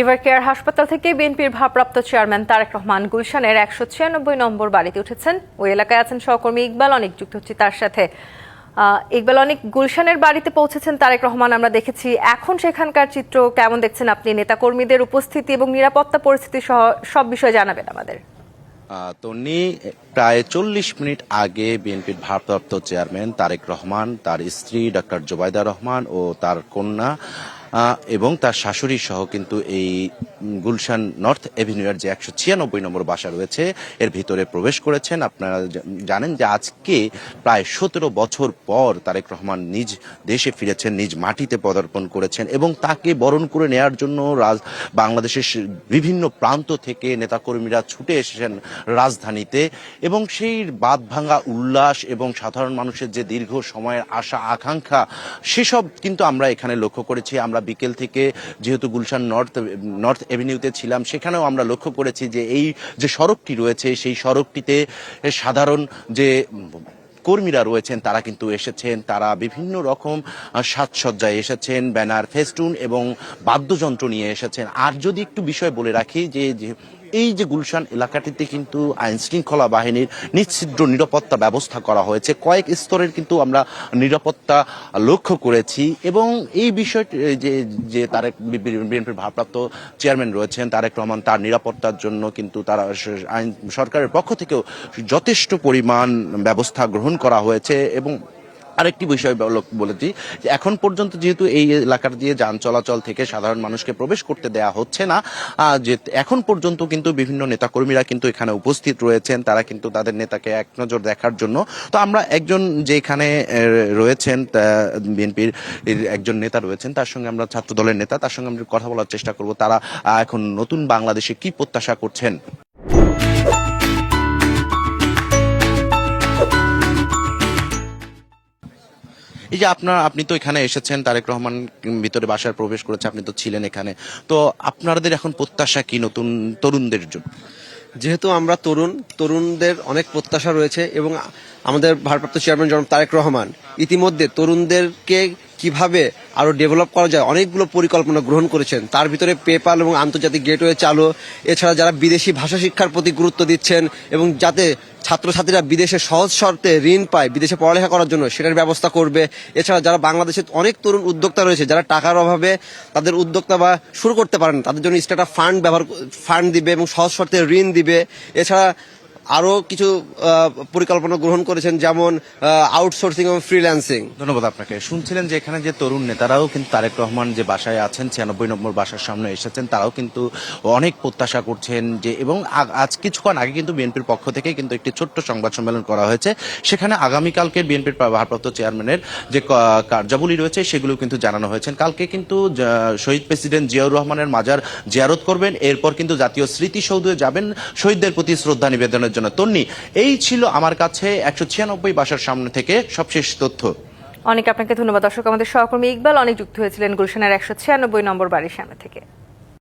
Ever care হাসপাতাল থেকে বিএনপির ভারপ্রাপ্ত চেয়ারম্যান তারেক রহমান গুলশানের একশো ছিয়ানব্বই নম্বর বাড়িতে উঠেছেন। ওই এলাকায় আছেন সহকর্মী ইকবাল, অনেক যুক্ত হচ্ছে তার সাথে। ইকবাল, অনেক, গুলশানের বাড়িতে পৌঁছেছেন তারেক রহমান, আমরা দেখেছি এখন সেখানকার চিত্র কেমন দেখছেন আপনি? নেতাকর্মীদের উপস্থিতি এবং নিরাপত্তা পরিস্থিতি সহ সব বিষয়ে জানাবেন আমাদের। তন্নি প্রায় চল্লিশ মিনিট আগে বিএনপির ভারপ্রাপ্ত চেয়ারম্যান তারেক রহমান, তার স্ত্রী ডক্টর জোবাইদা রহমান ও তার কন্যা এবং তার শাশুড়ি সহ কিন্তু এই গুলশান নর্থ এভিনিউয়ের যে একশো ছিয়ানব্বই নম্বর বাসা রয়েছে, এর ভিতরে প্রবেশ করেছেন। আপনারা জানেন যে আজকে প্রায় সতেরো বছর পর তারেক রহমান নিজ দেশে ফিরেছেন, নিজ মাটিতে পদার্পণ করেছেন এবং তাকে বরণ করে নেয়ার জন্য রাজ, বাংলাদেশের বিভিন্ন প্রান্ত থেকে নেতাকর্মীরা ছুটে এসেছেন রাজধানীতে এবং সেই বাদ ভাঙা উল্লাস এবং সাধারণ মানুষের যে দীর্ঘ সময়ের আশা, আকাঙ্ক্ষা, সেসব কিন্তু আমরা এখানে লক্ষ্য করেছি। আমরা বিকেল থেকে যেহেতু গুলশান নর্থ নর্থ এভিনিউতে ছিলাম, সেখানেও আমরা লক্ষ্য করেছি যে এই যে সড়কটি রয়েছে, সেই সড়কটিতে সাধারণ যে কর্মীরা রয়েছেন, তারা কিন্তু এসেছেন। তারা বিভিন্ন রকম সাজসজ্জায় এসেছেন, ব্যানার, ফেস্টুন এবং বাদ্যযন্ত্র নিয়ে এসেছেন। আর যদি একটু বিষয় বলে রাখি যে যে এই যে গুলশান এলাকাটিতে কিন্তু আইন শৃঙ্খলা বাহিনীর নিচ্ছিদ্র নিরাপত্তা ব্যবস্থা করা হয়েছে, কয়েক স্তরের কিন্তু আমরা নিরাপত্তা লক্ষ্য করেছি এবং এই বিষয়টি যে যে তারেক বিএনপির ভারপ্রাপ্ত চেয়ারম্যান রয়েছেন, তারেক রহমান তার নিরাপত্তার জন্য কিন্তু তারা আইন সরকারের পক্ষ থেকেও যথেষ্ট পরিমাণ ব্যবস্থা গ্রহণ করা হয়েছে এবং আরেকটি বিষয় বলেছি এখন পর্যন্ত যেহেতু এই এলাকার দিয়ে যান চলাচল থেকে সাধারণ মানুষকে প্রবেশ করতে দেয়া হচ্ছে না যে এখন পর্যন্ত কিন্তু বিভিন্ন নেতাকর্মীরা কিন্তু এখানে উপস্থিত রয়েছেন, তারা কিন্তু তাদের নেতাকে এক নজর দেখার জন্য। তো আমরা একজন যে এখানে রয়েছেন বিএনপির একজন নেতা রয়েছেন, তার সঙ্গে আমরা ছাত্র দলের নেতা, তার সঙ্গে আমরা কথা বলার চেষ্টা করব, তারা এখন নতুন বাংলাদেশে কি প্রত্যাশা করছেন? এই যে আপনার, আপনি তো এখানে এসেছেন, তারেক রহমান ভিতরে বাসায় প্রবেশ করেছে, আপনি তো ছিলেন এখানে। তো আপনাদের এখন প্রত্যাশা কি নতুন তরুণদের জন্য? যেহেতু আমরা তরুণ, তরুণদের অনেক প্রত্যাশা রয়েছে এবং আমাদের ভারপ্রাপ্ত চেয়ারম্যান জনাব তারেক রহমান ইতিমধ্যে তরুণদেরকে কীভাবে আরও ডেভেলপ করা যায়, অনেকগুলো পরিকল্পনা গ্রহণ করেছেন। তার ভিতরে পেপাল এবং আন্তর্জাতিক গেটওয়ে চালু। এছাড়া যারা বিদেশি ভাষা শিক্ষার প্রতি গুরুত্ব দিচ্ছেন এবং যাতে ছাত্রছাত্রীরা বিদেশে সহজ শর্তে ঋণ পায়, বিদেশে পড়ালেখা করার জন্য সেটার ব্যবস্থা করবে। এছাড়া যারা বাংলাদেশে অনেক তরুণ উদ্যোক্তা রয়েছে, যারা টাকার অভাবে তাদের উদ্যোক্তা বা শুরু করতে পারেন, তাদের জন্য স্টার্ট ফান্ড ব্যবহার ফান্ড দিবে এবং সহজ শর্তে ঋণ দিবে। এছাড়া আরও কিছু পরিকল্পনা গ্রহণ করেছেন, যেমন আউটসোর্সিং এবং ফ্রিল্যান্সিং ধন্যবাদ আপনাকে। শুনছিলেন যে এখানে যে তরুণ নেতারাও কিন্তু তারেক রহমান যে বাসায় আছেন, ছিয়ানব্বই নম্বর বাসার সামনে এসেছেন, তারাও কিন্তু অনেক প্রত্যাশা করছেন যে, এবং আজ কিছুক্ষণ আগে কিন্তু বিএনপির পক্ষ থেকে কিন্তু একটি ছোট্ট সংবাদ সম্মেলন করা হয়েছে। সেখানে আগামীকালকে বিএনপির ভারপ্রাপ্ত চেয়ারম্যানের যে কার্যাবলী রয়েছে, সেগুলো কিন্তু জানানো হয়েছে। কালকে কিন্তু শহীদ প্রেসিডেন্ট জিয়াউর রহমানের মাজার জিয়ারত করবেন। এরপর কিন্তু জাতীয় স্মৃতিসৌধে যাবেন। শহীদদের প্রতি শ্রদ্ধা নিবেদনের জন্য। তন্নি, এই ছিল আমার কাছে একশো ছিয়ানব্বই বাসার সামনে থেকে সবশেষ তথ্য। অনেক আপনাকে ধন্যবাদ। দর্শক, আমাদের সহকর্মী ইকবাল অনেক যুক্ত হয়েছিলেন গুলশানের একশো ছিয়ানব্বই নম্বর বাড়ির সামনে থেকে।